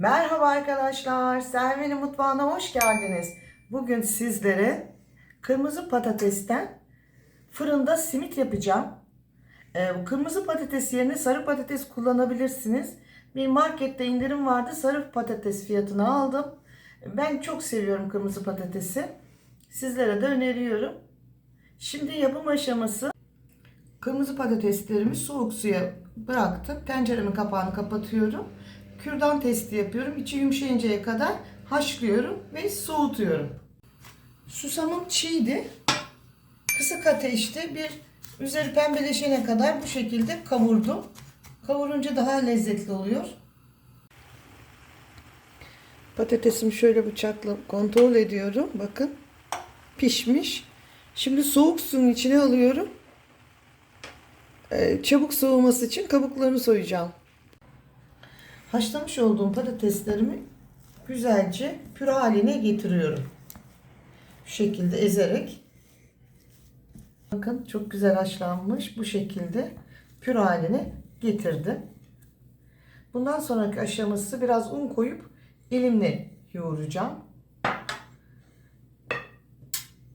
Merhaba arkadaşlar, Selvi'nin mutfağına hoş geldiniz. Bugün sizlere kırmızı patatesten fırında simit yapacağım. Ee, kırmızı patates yerine sarı patates kullanabilirsiniz. Bir markette indirim vardı, sarı patates fiyatına aldım. Ben çok seviyorum kırmızı patatesi. Sizlere de öneriyorum. Şimdi yapım aşaması Kırmızı patateslerimi soğuk suya bıraktım. Tenceremin kapağını kapatıyorum. Kürdan testi yapıyorum. İçi yumuşayıncaya kadar haşlıyorum ve soğutuyorum. Susamım çiğdi. Kısık ateşte bir üzeri pembeleşene kadar bu şekilde kavurdum. Kavurunca daha lezzetli oluyor. Patatesimi şöyle bıçakla kontrol ediyorum. Bakın pişmiş. Şimdi soğuk suyun içine alıyorum. Ee, çabuk soğuması için kabuklarını soyacağım. Haşlamış olduğum patateslerimi güzelce püre haline getiriyorum. Şu şekilde ezerek. Bakın çok güzel haşlanmış. Bu şekilde püre haline getirdim. Bundan sonraki aşaması biraz un koyup elimle yoğuracağım.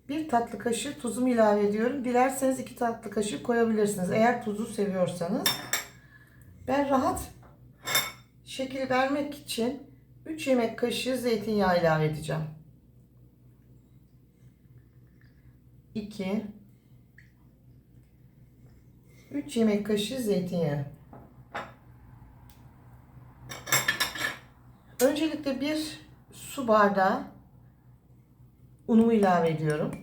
Bir tatlı kaşığı tuzumu ilave ediyorum. Dilerseniz iki tatlı kaşığı koyabilirsiniz. Eğer tuzu seviyorsanız. Ben rahat şekil vermek için 3 yemek kaşığı zeytinyağı ilave edeceğim. 2 3 yemek kaşığı zeytinyağı. Öncelikle bir su bardağı unumu ilave ediyorum.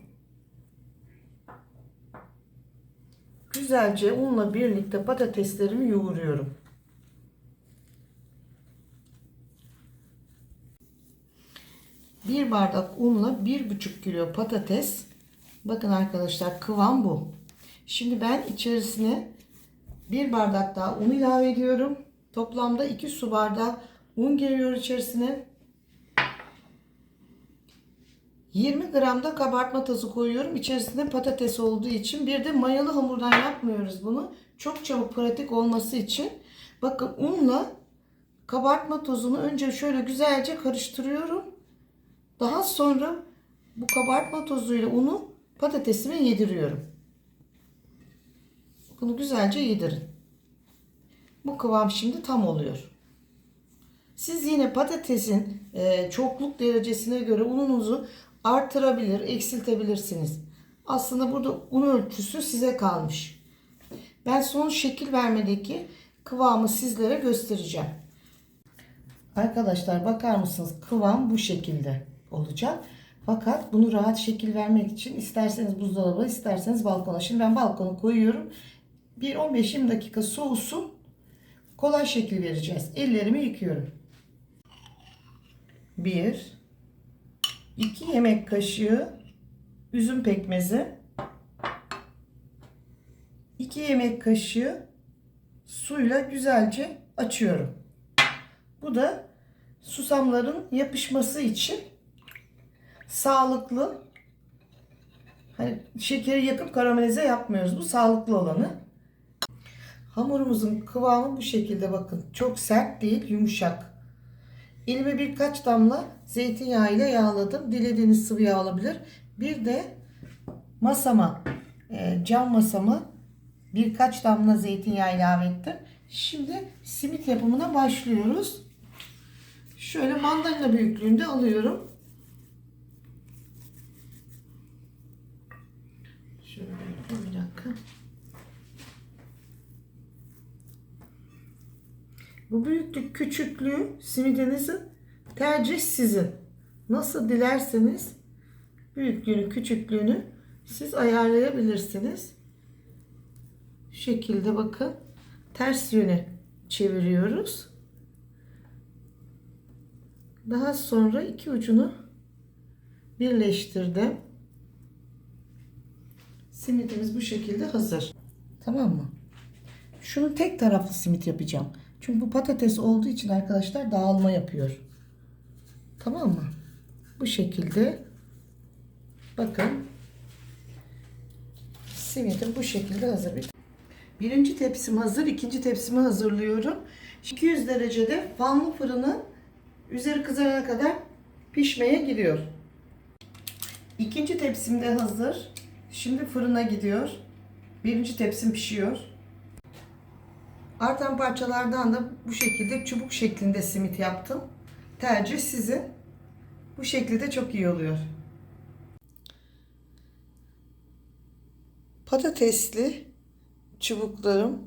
Güzelce unla birlikte patateslerimi yoğuruyorum. Bir bardak unla bir buçuk kilo patates. Bakın arkadaşlar kıvam bu. Şimdi ben içerisine bir bardak daha un ilave ediyorum. Toplamda 2 su bardağı un giriyor içerisine. 20 gram da kabartma tozu koyuyorum. İçerisinde patates olduğu için. Bir de mayalı hamurdan yapmıyoruz bunu. Çok çabuk pratik olması için. Bakın unla kabartma tozunu önce şöyle güzelce karıştırıyorum. Daha sonra bu kabartma tozuyla unu patatesime yediriyorum. Bunu güzelce yedirin. Bu kıvam şimdi tam oluyor. Siz yine patatesin e, çokluk derecesine göre ununuzu artırabilir, eksiltebilirsiniz. Aslında burada un ölçüsü size kalmış. Ben son şekil vermedeki kıvamı sizlere göstereceğim. Arkadaşlar bakar mısınız? Kıvam bu şekilde olacak. Fakat bunu rahat şekil vermek için isterseniz buzdolabı, isterseniz balkona. Şimdi ben balkona koyuyorum. Bir 15-20 dakika soğusun. Kolay şekil vereceğiz. Ellerimi yıkıyorum. 1 2 yemek kaşığı üzüm pekmezi 2 yemek kaşığı suyla güzelce açıyorum. Bu da susamların yapışması için sağlıklı hani şekeri yakıp karamelize yapmıyoruz. Bu sağlıklı olanı. Hamurumuzun kıvamı bu şekilde bakın. Çok sert değil, yumuşak. Elime birkaç damla zeytinyağı ile yağladım. Dilediğiniz sıvı yağ olabilir. Bir de masama, e, cam masama birkaç damla zeytinyağı ilave ettim. Şimdi simit yapımına başlıyoruz. Şöyle mandalina büyüklüğünde alıyorum. Şöyle bir dakika. Bu büyüklük küçüklüğü simidinizin tercih sizin. Nasıl dilerseniz büyüklüğünü küçüklüğünü siz ayarlayabilirsiniz. Şu şekilde bakın ters yöne çeviriyoruz. Daha sonra iki ucunu birleştirdim. Simidimiz bu şekilde hazır. Tamam mı? Şunu tek taraflı simit yapacağım. Çünkü bu patates olduğu için arkadaşlar dağılma yapıyor. Tamam mı? Bu şekilde bakın simitim bu şekilde hazır. Birinci tepsim hazır. ikinci tepsimi hazırlıyorum. 200 derecede fanlı fırını Üzeri kızarana kadar pişmeye gidiyor. İkinci tepsim de hazır. Şimdi fırına gidiyor. Birinci tepsim pişiyor. Artan parçalardan da bu şekilde çubuk şeklinde simit yaptım. Tercih sizin. Bu şekilde çok iyi oluyor. Patatesli çubuklarım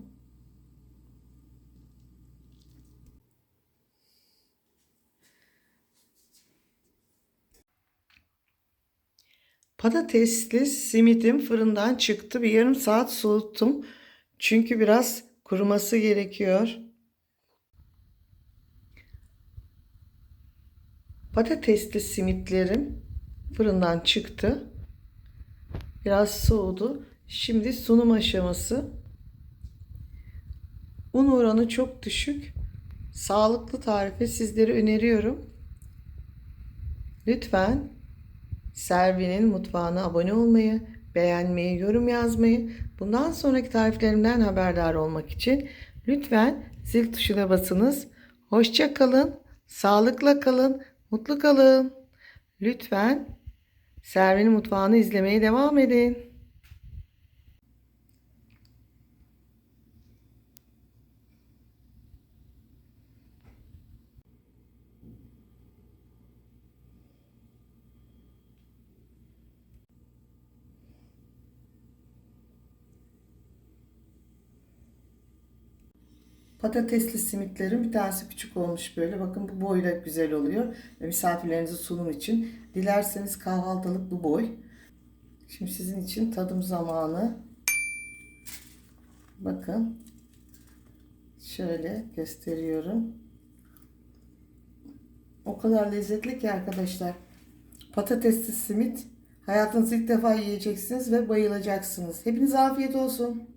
Patatesli simitim fırından çıktı. Bir yarım saat soğuttum. Çünkü biraz kuruması gerekiyor. Patatesli simitlerim fırından çıktı. Biraz soğudu. Şimdi sunum aşaması. Un oranı çok düşük. Sağlıklı tarifi sizlere öneriyorum. Lütfen Servi'nin mutfağına abone olmayı, beğenmeyi, yorum yazmayı, bundan sonraki tariflerimden haberdar olmak için lütfen zil tuşuna basınız. Hoşça kalın, sağlıkla kalın, mutlu kalın. Lütfen Servi'nin mutfağını izlemeye devam edin. Patatesli simitlerin bir tanesi küçük olmuş böyle. Bakın bu boyla güzel oluyor. Misafirlerinize sunum için. Dilerseniz kahvaltılık bu boy. Şimdi sizin için tadım zamanı. Bakın. Şöyle gösteriyorum. O kadar lezzetli ki arkadaşlar. Patatesli simit. Hayatınızda ilk defa yiyeceksiniz ve bayılacaksınız. Hepinize afiyet olsun.